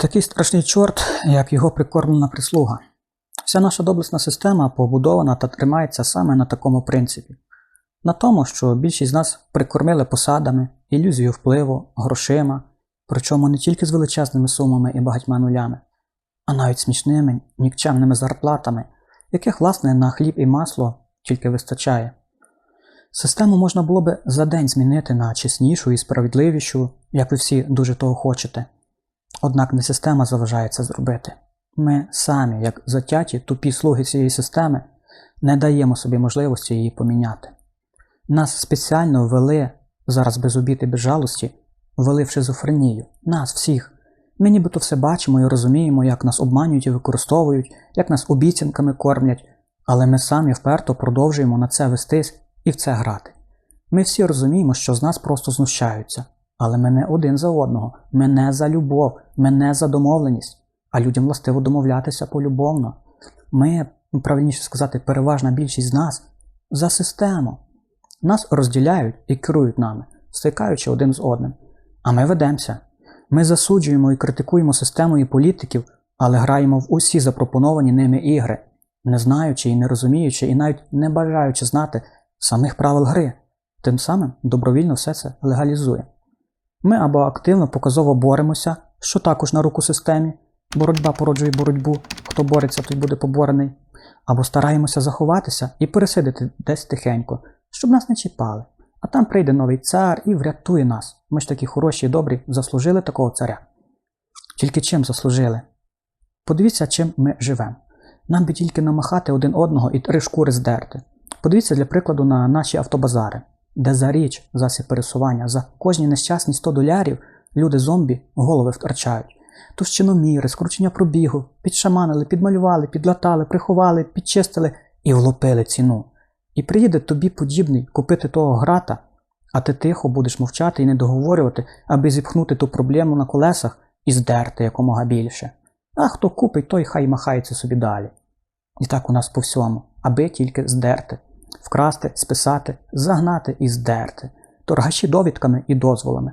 Такий страшний чорт, як його прикормлена прислуга. Вся наша доблесна система побудована та тримається саме на такому принципі. На тому, що більшість з нас прикормили посадами, ілюзією впливу, грошима, причому не тільки з величезними сумами і багатьма нулями, а навіть смішними, нікчемними зарплатами, яких, власне, на хліб і масло тільки вистачає. Систему можна було би за день змінити на чеснішу і справедливішу, як ви всі дуже того хочете. Однак не система заважає це зробити. Ми самі, як затяті, тупі слуги цієї системи, не даємо собі можливості її поміняти. Нас спеціально ввели, зараз без обід і без жалості, ввели в шизофренію. Нас всіх. Ми нібито все бачимо і розуміємо, як нас обманюють і використовують, як нас обіцянками кормлять, але ми самі вперто продовжуємо на це вестись і в це грати. Ми всі розуміємо, що з нас просто знущаються, але ми не один за одного, ми не за любов, ми не за домовленість, а людям властиво домовлятися полюбовно. Ми, правильніше сказати, переважна більшість з нас за систему. Нас розділяють і керують нами, стикаючи один з одним. А ми ведемося. Ми засуджуємо і критикуємо систему і політиків, але граємо в усі запропоновані ними ігри, не знаючи і не розуміючи, і навіть не бажаючи знати самих правил гри, тим самим добровільно все це легалізує. Ми або активно показово боремося, що також на руку системі, боротьба породжує боротьбу, хто бореться, той буде поборений, або стараємося заховатися і пересидити десь тихенько, щоб нас не чіпали. А там прийде новий цар і врятує нас. Ми ж такі хороші і добрі, заслужили такого царя. Тільки чим заслужили? Подивіться, чим ми живемо. Нам би тільки намахати один одного і три шкури здерти. Подивіться, для прикладу, на наші автобазари, де за річ, засіб пересування, за кожні нещасні 100 долярів люди зомбі голови втрачають. Товщиноміри, скручення пробігу, підшаманили, підмалювали, підлатали, приховали, підчистили і влопили ціну. І приїде тобі подібний купити того грата, а ти тихо будеш мовчати і не договорювати, аби зіпхнути ту проблему на колесах і здерти якомога більше. А хто купить, той хай махається собі далі. І так у нас по всьому, аби тільки здерти, вкрасти, списати, загнати і здерти, торгаші довідками і дозволами.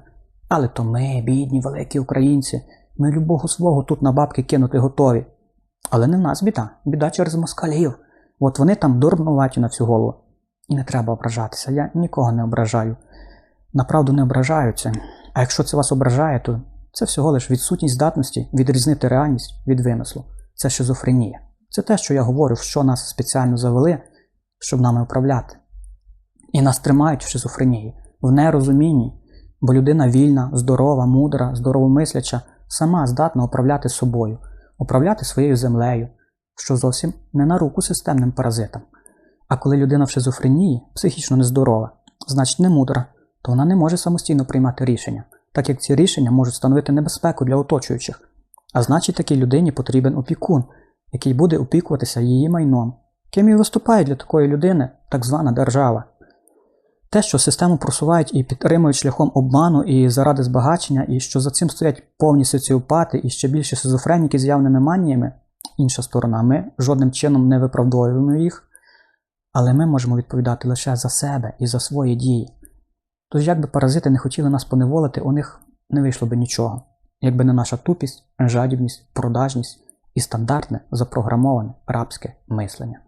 Але то ми, бідні, великі українці, ми любого свого тут на бабки кинути готові. Але не в нас біда, біда через москалів. От вони там дурнуваті на всю голову. І не треба ображатися. Я нікого не ображаю. Направду не ображаються. А якщо це вас ображає, то це всього лиш відсутність здатності відрізнити реальність від вимислу. Це шизофренія. Це те, що я говорю, що нас спеціально завели, щоб нами управляти. І нас тримають в шизофренії, в нерозумінні, бо людина вільна, здорова, мудра, здоровомисляча, сама здатна управляти собою, управляти своєю землею, що зовсім не на руку системним паразитам. А коли людина в шизофренії, психічно нездорова, значить не мудра, то вона не може самостійно приймати рішення, так як ці рішення можуть становити небезпеку для оточуючих. А значить, такій людині потрібен опікун, який буде опікуватися її майном, ким і виступає для такої людини так звана держава. Те, що систему просувають і підтримують шляхом обману і заради збагачення, і що за цим стоять повні соціопати і ще більше шизофреніки з явними маніями, інша сторона, ми жодним чином не виправдовуємо їх, але ми можемо відповідати лише за себе і за свої дії. Тож, якби паразити не хотіли нас поневолити, у них не вийшло би нічого, якби не наша тупість, жадібність, продажність і стандартне запрограмоване рабське мислення.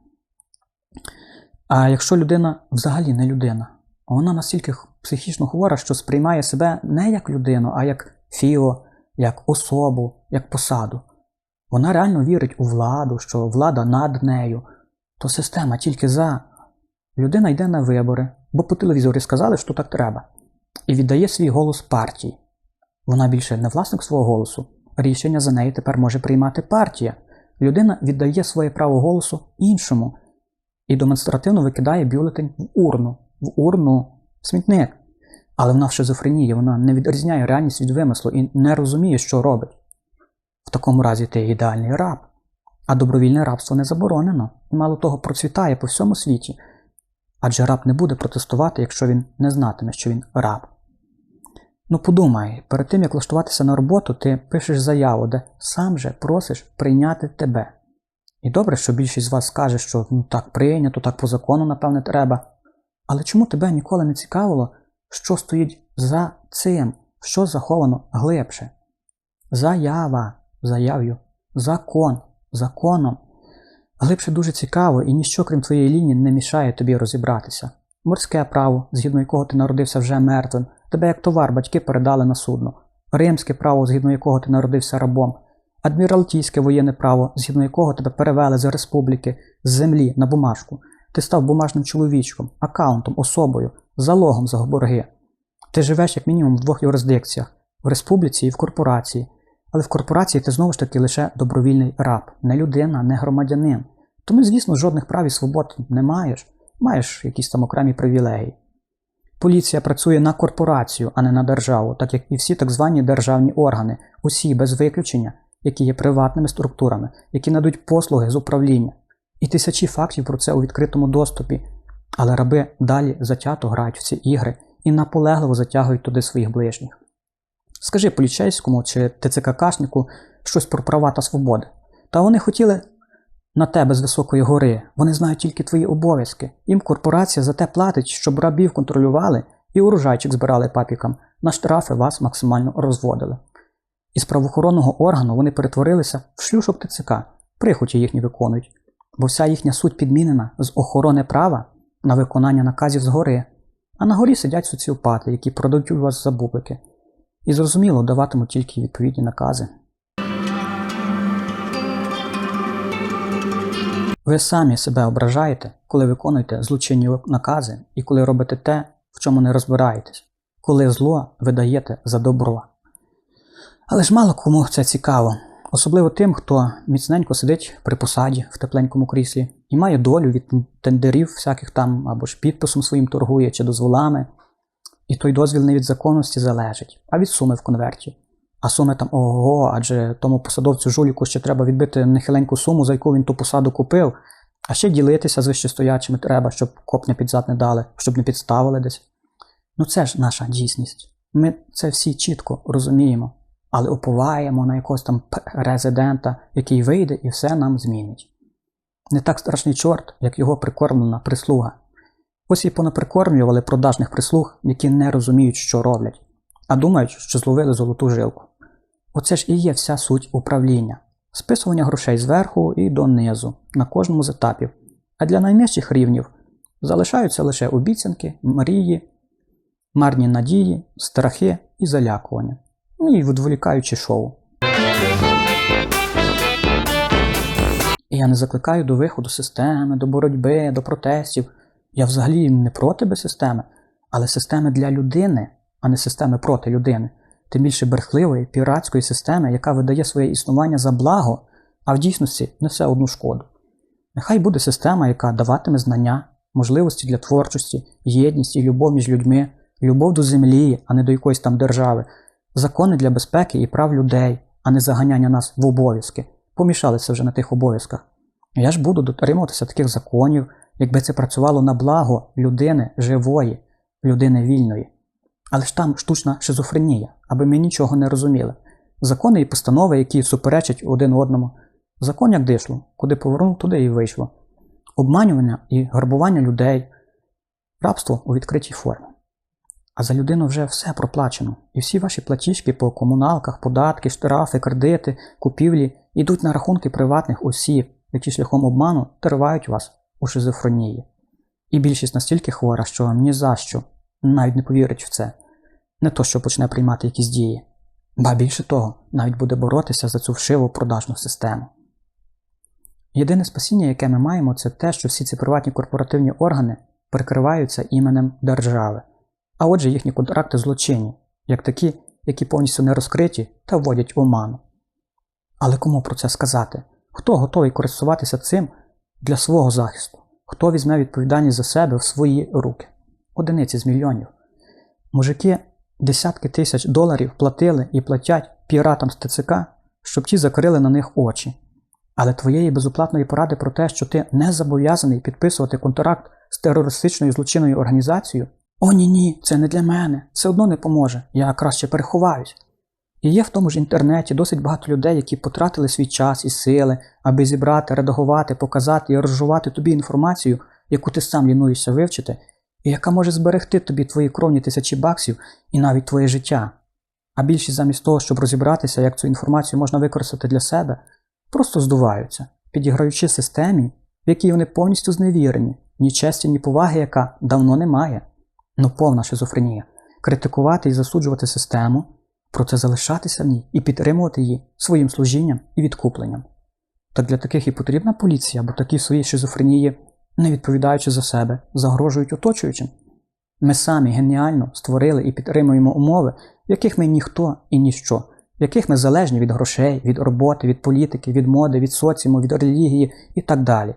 А якщо людина взагалі не людина, вона настільки психічно хвора, що сприймає себе не як людину, а як фіо, як особу, як посаду. Вона реально вірить у владу, що влада над нею, то система тільки за. Людина йде на вибори, бо по телевізорі сказали, що так треба, і віддає свій голос партії. Вона більше не власник свого голосу, рішення за неї тепер може приймати партія. Людина віддає своє право голосу іншому і демонстративно викидає бюлетень в урну, в урну, в смітник. Але вона в шизофренії, вона не відрізняє реальність від вимислу і не розуміє, що робить. В такому разі ти ідеальний раб. А добровільне рабство не заборонено і мало того процвітає по всьому світі. Адже раб не буде протестувати, якщо він не знатиме, що він раб. Ну подумай, перед тим як влаштуватися на роботу, ти пишеш заяву, де сам же просиш прийняти тебе. І добре, що більшість з вас скаже, що ну, так прийнято, так по закону, напевне, треба. Але чому тебе ніколи не цікавило, що стоїть за цим, що заховано глибше? Заява, заяв'ю, закон, законом. Глибше дуже цікаво, і ніщо, крім твоєї лінії, не мішає тобі розібратися. Морське право, згідно якого ти народився вже мертвим, тебе як товар батьки передали на судно. Римське право, згідно якого ти народився рабом, адміралтійське воєнне право, згідно якого тебе перевели з республіки, з землі на бумажку. Ти став бумажним чоловічком, акаунтом, особою, залогом за борги. Ти живеш як мінімум в двох юрисдикціях в республіці і в корпорації. Але в корпорації ти знову ж таки лише добровільний раб, не людина, не громадянин. Тому, звісно, жодних прав і свобод не маєш, маєш якісь там окремі привілегії. Поліція працює на корпорацію, а не на державу, так як і всі так звані державні органи, усі без виключення, які є приватними структурами, які надають послуги з управління. І тисячі фактів про це у відкритому доступі. Але раби далі затято грають в ці ігри і наполегливо затягують туди своїх ближніх. Скажи поліцейському чи ТЦККшнику щось про права та свободи. Та вони хотіли на тебе з високої гори, вони знають тільки твої обов'язки. Їм корпорація за те платить, щоб рабів контролювали і урожайчик збирали папікам, на штрафи вас максимально розводили. Із правоохоронного органу вони перетворилися в шлюшок ТЦК, прихоті їхні виконують, бо вся їхня суть підмінена з охорони права на виконання наказів згори, а на горі сидять соціопати, які продають вас за бублики. І зрозуміло, даватимуть тільки відповідні накази. Ви самі себе ображаєте, коли виконуєте злочинні накази і коли робите те, в чому не розбираєтесь, коли зло видаєте за добро. Але ж мало кому це цікаво, особливо тим, хто міцненько сидить при посаді в тепленькому кріслі і має долю від тендерів всяких там або ж підписом своїм торгує чи дозволами. І той дозвіл не від законності залежить, а від суми в конверті. А суми там ого, адже тому посадовцю жуліку ще треба відбити нехиленьку суму, за яку він ту посаду купив, а ще ділитися з вищестоячими треба, щоб копня під зад не дали, щоб не підставили десь. Ну це ж наша дійсність. Ми це всі чітко розуміємо, але уповаємо на якогось там резидента, який вийде і все нам змінить. Не так страшний чорт, як його прикормлена прислуга. Ось і понаприкормлювали продажних прислуг, які не розуміють, що роблять, а думають, що зловили золоту жилку. Оце ж і є вся суть управління, списування грошей зверху і донизу на кожному з етапів. А для найнижчих рівнів залишаються лише обіцянки, мрії, марні надії, страхи і залякування, і відволікаючі шоу. І я не закликаю до виходу системи, до боротьби, до протестів. Я взагалі не проти системи, але системи для людини, а не системи проти людини, тим більше брехливої, піратської системи, яка видає своє існування за благо, а в дійсності несе одну шкоду. Нехай буде система, яка даватиме знання, можливості для творчості, єдність і любов між людьми, любов до землі, а не до якоїсь там держави, закони для безпеки і прав людей, а не заганяння нас в обов'язки. Помішалися вже на тих обов'язках. Я ж буду дотримуватися таких законів якби це працювало на благо людини живої, людини вільної. Але ж там штучна шизофренія, аби ми нічого не розуміли. Закони і постанови, які суперечать один одному. Закон як дишло, куди повернув, туди і вийшло. Обманювання і грабування людей, рабство у відкритій формі. А за людину вже все проплачено. І всі ваші платіжки по комуналках, податки, штрафи, кредити, купівлі йдуть на рахунки приватних осіб, які шляхом обману тривають вас у шизофренії. І більшість настільки хвора, що ні за що навіть не повірить в це, не то, що почне приймати якісь дії, ба більше того, навіть буде боротися за цю вшиву продажну систему. Єдине спасіння, яке ми маємо, це те, що всі ці приватні корпоративні органи прикриваються іменем держави, а отже, їхні контракти злочинні, як такі, які повністю не розкриті та вводять в оману. Але кому про це сказати? Хто готовий користуватися цим для свого захисту. Хто візьме відповідальність за себе в свої руки? Одиниці з мільйонів. Мужики десятки тисяч доларів платили і платять піратам з ТЦК, щоб ті закрили на них очі. Але твоєї безоплатної поради про те, що ти не зобов'язаний підписувати контракт з терористичною злочинною організацією, о ні ні, це не для мене, все одно не поможе, я краще переховаюсь. І є в тому ж інтернеті досить багато людей, які потратили свій час і сили, аби зібрати, редагувати, показати і розжувати тобі інформацію, яку ти сам лінуєшся вивчити, і яка може зберегти тобі твої кровні тисячі баксів і навіть твоє життя. А більшість замість того, щоб розібратися, як цю інформацію можна використати для себе, просто здуваються, підіграючи системі, в якій вони повністю зневірені, ні честі, ні поваги, яка давно немає. Ну повна шизофренія. Критикувати і засуджувати систему, проте залишатися в ній і підтримувати її своїм служінням і відкупленням. Так для таких і потрібна поліція, бо такі в своїй шизофренії, не відповідаючи за себе, загрожують оточуючим. Ми самі геніально створили і підтримуємо умови, в яких ми ніхто і ніщо, в яких ми залежні від грошей, від роботи, від політики, від моди, від соціуму, від релігії і так далі.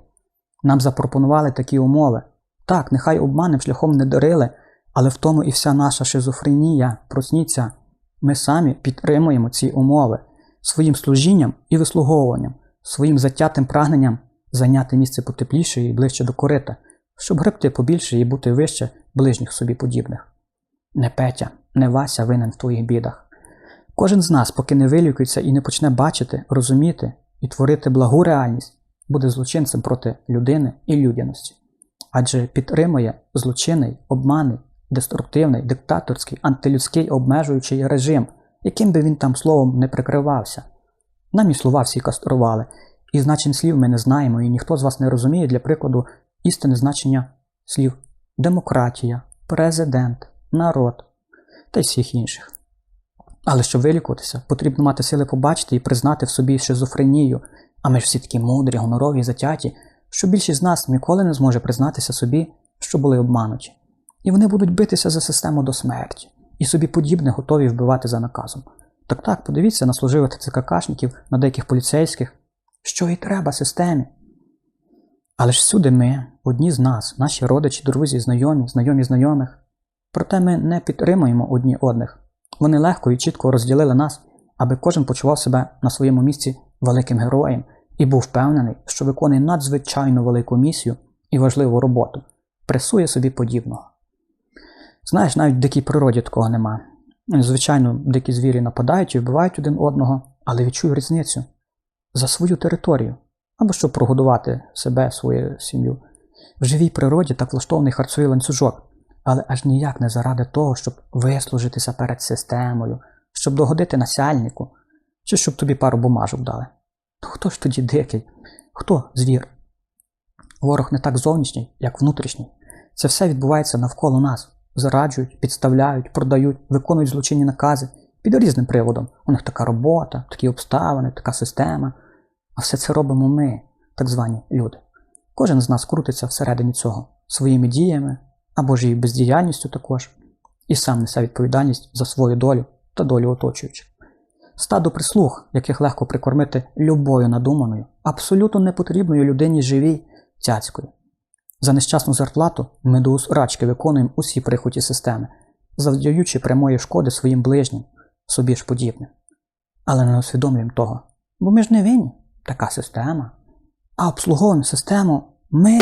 Нам запропонували такі умови. Так, нехай обманним шляхом не дарили, але в тому і вся наша шизофренія, просніться. Ми самі підтримуємо ці умови своїм служінням і вислуговуванням, своїм затятим прагненням зайняти місце потепліше і ближче до корита, щоб гребти побільше і бути вище ближніх собі подібних. Не Петя, не Вася винен в твоїх бідах. Кожен з нас, поки не вилікується і не почне бачити, розуміти і творити благу реальність, буде злочинцем проти людини і людяності. Адже підтримує злочинний, обманний, деструктивний, диктаторський, антилюдський обмежуючий режим, яким би він там словом не прикривався. Нам і слова всі кастрували, і значень слів ми не знаємо, і ніхто з вас не розуміє, для прикладу, істинне значення слів демократія, президент, народ та й всіх інших. Але щоб вилікуватися, потрібно мати сили побачити і признати в собі шизофренію, а ми ж всі такі мудрі, гонорові затяті, що більшість з нас ніколи не зможе признатися собі, що були обмануті. І вони будуть битися за систему до смерті, і собі подібне готові вбивати за наказом. Так так, подивіться на служивих ТЦКшників, на деяких поліцейських, що і треба системі. Але ж всюди ми, одні з нас, наші родичі, друзі, знайомі, знайомі знайомих. Проте ми не підтримуємо одні одних. Вони легко і чітко розділили нас, аби кожен почував себе на своєму місці великим героєм і був впевнений, що виконує надзвичайно велику місію і важливу роботу, пресує собі подібного. Знаєш, навіть в дикій природі такого нема. Звичайно, дикі звірі нападають і вбивають один одного, але відчую різницю за свою територію або щоб прогодувати себе, свою сім'ю. В живій природі так влаштований харцовий ланцюжок, але аж ніяк не заради того, щоб вислужитися перед системою, щоб догодити насяльнику, чи щоб тобі пару бумажок дали. То хто ж тоді дикий? Хто звір? Ворог не так зовнішній, як внутрішній. Це все відбувається навколо нас. Зараджують, підставляють, продають, виконують злочинні накази під різним приводом. У них така робота, такі обставини, така система. А все це робимо ми, так звані люди. Кожен з нас крутиться всередині цього своїми діями або ж і бездіяльністю також, і сам несе відповідальність за свою долю та долю оточуючих. Стадо прислуг, яких легко прикормити любою надуманою, абсолютно непотрібною людині живій цяцькою. За нещасну зарплату ми до рачки виконуємо усі прихоті системи, завдаючи прямої шкоди своїм ближнім, собі ж подібним. Але не усвідомлюємо того, бо ми ж не винні, така система. А обслуговуємо систему ми.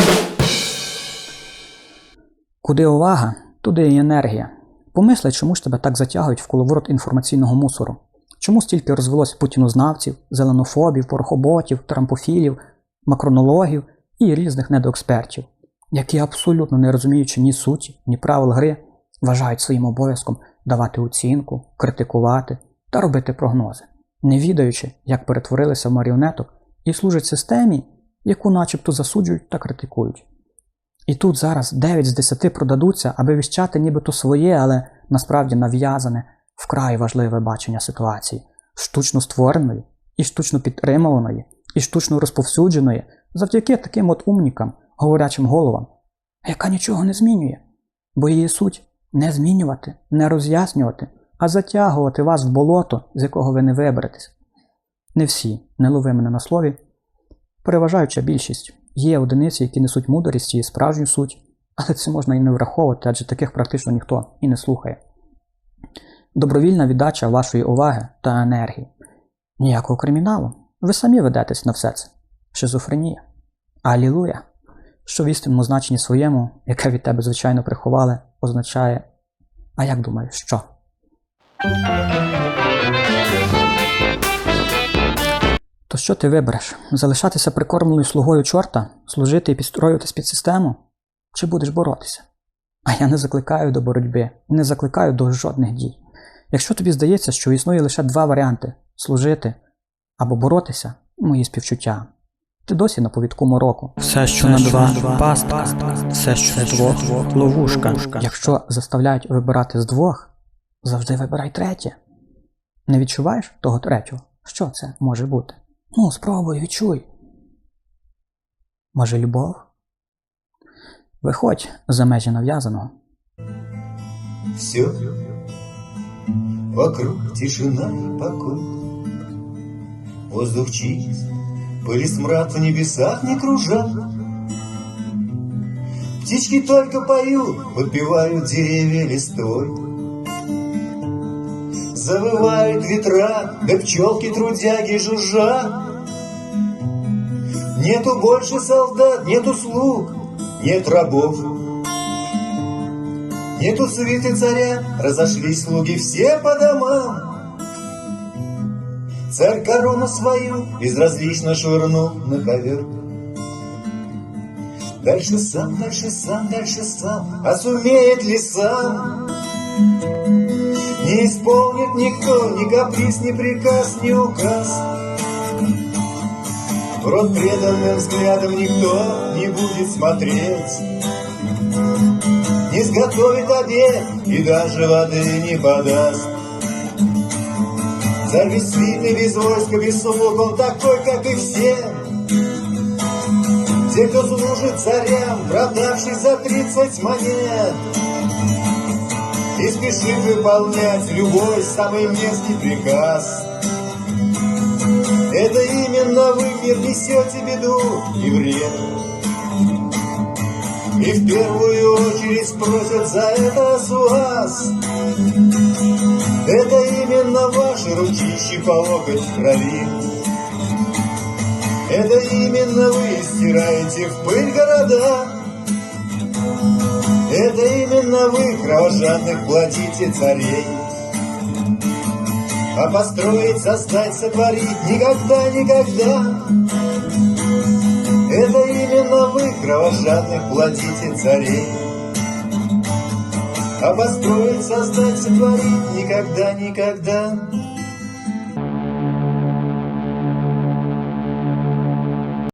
Куди увага, туди і енергія. Помисли, чому ж тебе так затягують в коловорот інформаційного мусору? Чому стільки розвелось путінознавців, зеленофобів, порохоботів, трампофілів, макронологів і різних недоекспертів, які абсолютно не розуміючи ні суті, ні правил гри, вважають своїм обов'язком давати оцінку, критикувати та робити прогнози, не відаючи, як перетворилися в маріонеток і служать системі, яку начебто засуджують та критикують. І тут зараз 9 з 10 продадуться, аби віщати нібито своє, але насправді нав'язане, вкрай важливе бачення ситуації, штучно створеної, і штучно підтримуваної, і штучно розповсюдженої завдяки таким от умнікам, говорячим головам, яка нічого не змінює, бо її суть не змінювати, не роз'яснювати, а затягувати вас в болото, з якого ви не виберетесь. Не всі, не лови мене на слові, переважаюча більшість. Є одиниці, які несуть мудрість і справжню суть, але це можна і не враховувати, адже таких практично ніхто і не слухає. Добровільна віддача вашої уваги та енергії. Ніякого криміналу. Ви самі ведетесь на все це. Шизофренія. Алілуя! Що в істинному значенні своєму, яке від тебе, звичайно, приховали, означає. А як думаєш, що? То що ти вибереш? Залишатися прикормленою слугою чорта, служити і підстроюватись під систему? Чи будеш боротися? А я не закликаю до боротьби, не закликаю до жодних дій. Якщо тобі здається, що існує лише два варіанти служити або боротися, мої співчуття. Ти досі на повідку мороку. Все, що на два пастка, все, що з двох ловушка. Якщо заставляють вибирати з двох, завжди вибирай третє. Не відчуваєш того третього? Що це може бути? Ну, спробуй, відчуй. Може, любов? Виходь за межі нав'язаного. Все вокруг тишина покой. Воздух чист, пыль и смрад в небесах не кружат. Птички только поют, подпевают деревья листвой. Завывают ветра, да пчелки трудяги жужжат. Нету больше солдат, нету слуг, нет рабов. Нету свиты царя, разошлись слуги все по домам. Царь корону свою безразлично швырнул на ковер. Дальше сам, дальше сам, дальше сам, а сумеет ли сам? Не исполнит никто ни каприз, ни приказ, ни указ. В рот преданным взглядом никто не будет смотреть. Не сготовит обед и даже воды не подаст. Царь свиты, без войска, без слуг, он такой, как и все. Те, кто служит царям, продавшись за тридцать монет, И спешит выполнять любой самый мерзкий приказ. Это именно вы мир несете беду и вред. И в первую очередь спросят за это с вас. Это именно ваши ручищи по локоть в крови. Это именно вы стираете в пыль города. Это именно вы кровожадных платите царей. А построить, создать, сотворить никогда, никогда. Это именно вы кровожадных платите царей. А построить, создать, сотворить никогда, никогда.